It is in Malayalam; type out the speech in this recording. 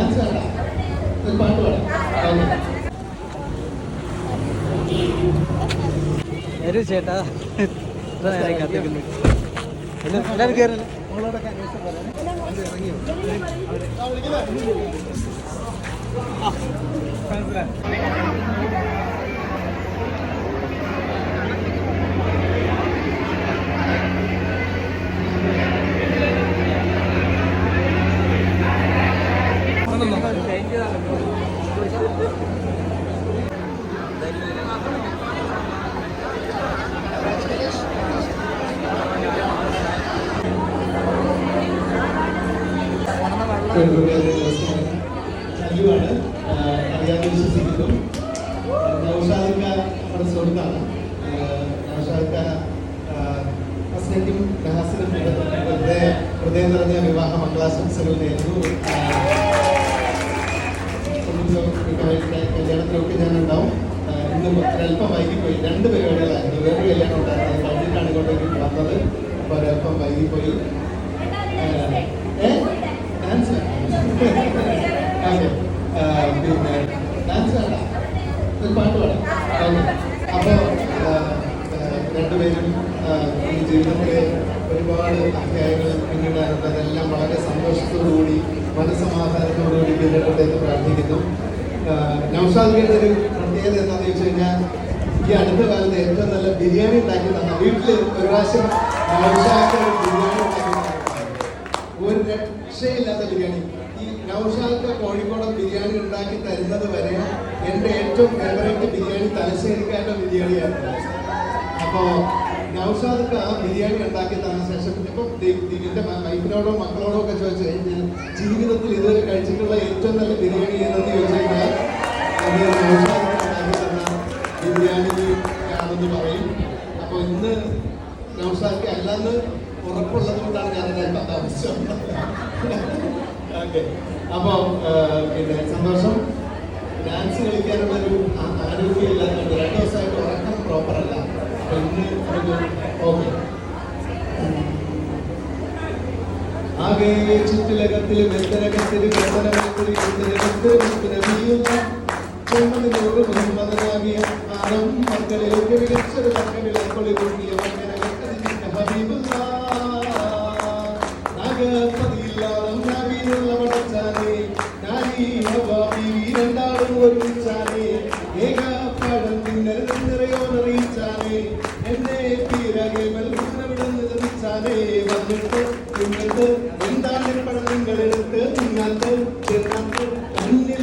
പാട്ട് പാടാം ചേട്ടാ. ഇത്ര നേരം കാത്തിരിക്കുന്നു. എല്ലാ- എല്ലാവരും കയറുന്നു നമ്മളോടൊക്കെ അന്വേഷണം പറയാനേ അത് സജീവാണ് അറിയാതെ വിശ്വസിക്കുന്നു നൗഷാദിക്ക നമ്മുടെ സുഹൃത്താണ് നൗഷാദിക്ക ഹസ്നയ്ക്കും നഹാസിനും ഹൃദയ ഹൃദയം നിറഞ്ഞ വിവാഹ മംഗളാശംസകൾ നേരുന്നു കല്യാണത്തിലൊക്കെ ഞാൻ ഉണ്ടാവും ഇന്ന് ഒരല്പം വൈകിപ്പോയി രണ്ട് പരിപാടികളായിരുന്നു വേറൊരു കല്യാണം ഉണ്ടായിരുന്നു കഴിഞ്ഞിട്ടാണ് ഇങ്ങോട്ടേക്ക് വന്നത് അപ്പോൾ ഒരല്പം വൈകിപ്പോയി ഡാൻസ് ഓക്കെ പിന്നെ ഡാൻസ് വേണ്ട ഒരു പാട്ട് പാടാം. അപ്പോൾ രണ്ടുപേരും ഈ ജീവിതത്തിലെ ഒരുപാട് അധ്യായങ്ങൾ പിന്നീടായിരുന്നു അതെല്ലാം വളരെ സന്തോഷത്തോടുകൂടി മനസ്സമാധാനത്തോടുകൂടി പിന്നിട്ടോട്ടെ എന്ന് പ്രാർത്ഥിക്കുന്നു. നൗഷാദിയുടെ ഒരു പ്രത്യേകത എന്താണെന്ന് ചോദിച്ചു കഴിഞ്ഞാൽ ഈ അടുത്ത കാലത്ത് ഏറ്റവും നല്ല ബിരിയാണി ഉണ്ടാക്കി തന്ന വീട്ടിൽ ഒരു പ്രാവശ്യം നൗഷാദ് ബിരിയാണി. ഒരു രക്ഷയില്ലാത്ത ബിരിയാണി. ഈ നൗഷാദ് കോഴിക്കോടൻ ബിരിയാണി ഉണ്ടാക്കി തരുന്നത് വരെ എന്റെ ഏറ്റവും ഫേവറേറ്റ് ബിരിയാണി തലശ്ശേരിക്കാരുടെ ബിരിയാണിയാണ്. അപ്പോൾ നൗഷാദ് ആ ബിരിയാണി ഉണ്ടാക്കി തന്ന ശേഷം ഇപ്പം എന്റെ വൈഫിനോടോ മക്കളോടോ ഒക്കെ ചോദിച്ചു കഴിഞ്ഞാൽ ജീവിതത്തിൽ ഇതുവരെ കഴിച്ചിട്ടുള്ള ഏറ്റവും നല്ല ബിരിയാണി ഏതെന്ന് ചോദിച്ചു കഴിഞ്ഞാൽ അത് ബിരിയാണി ആണെന്ന് പറയും. അപ്പോൾ ഇന്ന് നൗഷാദ് അല്ലാന്ന് ഉറപ്പുള്ളത് കൊണ്ടാണ് ഞാൻ ഇപ്പം താമസിച്ചത് ഓക്കെ അപ്പോൾ പിന്നെ സന്തോഷം. ഡാൻസ് കളിക്കാനുള്ളൊരു ആ- ആരോഗ്യം ഇല്ലാത്തതുകൊണ്ട് രണ്ട് ദിവസമായിട്ട് ഉറക്കം പ്രോപ്പർ അല്ല. അപ്പൊ ഇന്ന് ഓക്കെ ആകെ ചുറ്റിലകത്തിൽ വെത്തരകത്തിൽ ചെമ്മതിനോട് മുഹമ്മദനാകിയ ആദം മക്കളിലേക്ക് മികച്ചൊരു മക്കളിൽ കൊള്ളി കൂട്ടിയ രണ്ടാളും ഒരുമിച്ചാലേ ഏക പാടം തിന്നൽ നിറയോ നിറയിച്ചാലേ എന്നെ തീരകെ മത്സരവിടെ നിർമ്മിച്ചാലേ വന്നിട്ട് നിങ്ങൾക്ക് എന്താണ് പണം നിങ്ങളെടുത്ത്? നിങ്ങൾക്ക് ചെന്നാട്ട് അന്യ